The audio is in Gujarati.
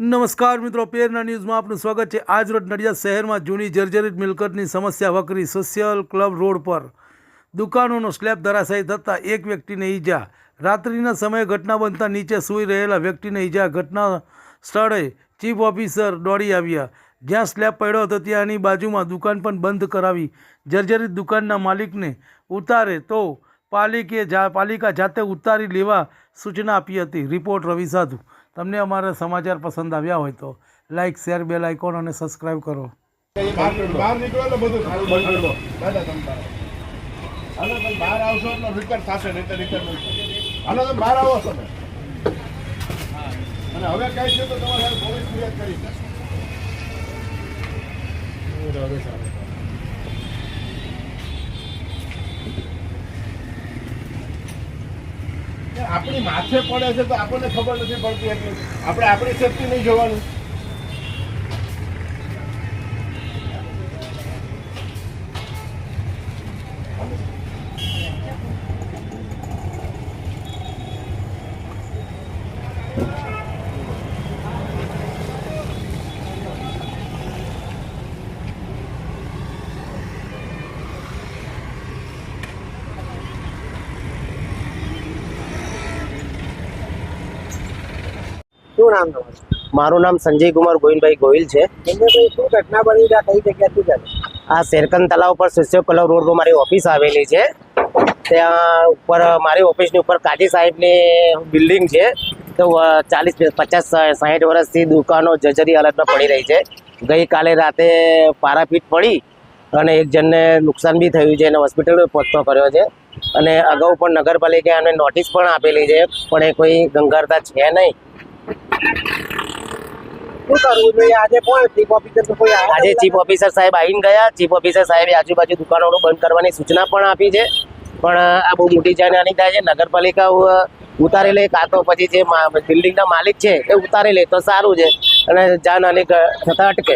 નમસ્કાર મિત્રો, પેરના ન્યૂઝમાં આપનું સ્વાગત છે. આજ રોજ નડિયાદ શહેરમાં જૂની જર્જરિત મિલકતની સમસ્યા વકરી સોશિયલ ક્લબ રોડ પર. દુકાનોનો સ્લેબ ધરાશાયી થતાં એક વ્યક્તિને ઈજા. રાત્રિના સમયે ઘટના બનતા નીચે સૂઈ રહેલા વ્યક્તિને ઈજા. ઘટના સ્થળે ચીફ ઓફિસર દોડી આવ્યા. જ્યાં સ્લેબ પડ્યો હતો ત્યાંની બાજુમાં દુકાન પણ બંધ કરાવી. જર્જરિત દુકાનના માલિકને ઉતારે તો પાલિકે પાલિકા જાતે ઉતારી લેવા સૂચના આપી હતી. રિપોર્ટ રવિ સાધુ. તમને અમારા સમાચાર પસંદ આવ્યા હોય તો લાઇક શેર બેલ આઇકોન અને સબસ્ક્રાઈબ કરો. બહાર નીકળો એટલે બધું બંધ કરી દો દાદા તમે હાલો તમે બહાર આવશો એટલે રિપેર થશે નહીં તો રિપેર હાલો તમે બહાર આવો તમે. અને હવે કઈ છે તો તમારે પોલીસ ફરિયાદ કરી. આપણી માથે પડે છે તો આપણને ખબર નથી પડતી એટલે. આપણે આપણી સેફટી નહીં જોવાનું. શું નામ તમારું? મારું નામ સંજય કુમાર ગોવિંદભાઈ ગોહિલ છે. ભાઈ શું ઘટના બની છે? આ કઈ જગ્યાથી છે આ શેરકન તલાવ પર શિષ્ય કલવ રોડ પર મારી ઓફિસ આવેલી છે. ત્યાં ઉપર મારી ઓફિસની ઉપર કાજી સાહેબની બિલ્ડિંગ છે. તો ચાલીસ પચાસ સાઠ વર્ષથી દુકાનો જજરી હાલતમાં પડી રહી છે. ગઈકાલે રાતે પારાપીટ પડી અને એક જણને નુકસાન બી થયું છે. અને હોસ્પિટલ પહોંચતો કર્યો છે. અને અગાઉ પણ નગરપાલિકાએ અમને નોટિસ પણ આપેલી છે પણ એ કોઈ ગંગારતા છે નહીં. શું આજે ચીફ ઓફિસર સાહેબ આવીને ગયા. ચીફ ઓફિસર સાહેબે આજુબાજુ દુકાનો બંધ કરવાની સૂચના પણ આપી છે. પણ આ બહુ મોટી જાનહાની થાય છે. નગરપાલિકા ઉતારી લે, કાં તો પછી જે બિલ્ડિંગના માલિક છે, એ ઉતારી લે તો સારું છે. અને જાનહાની થતા અટકે.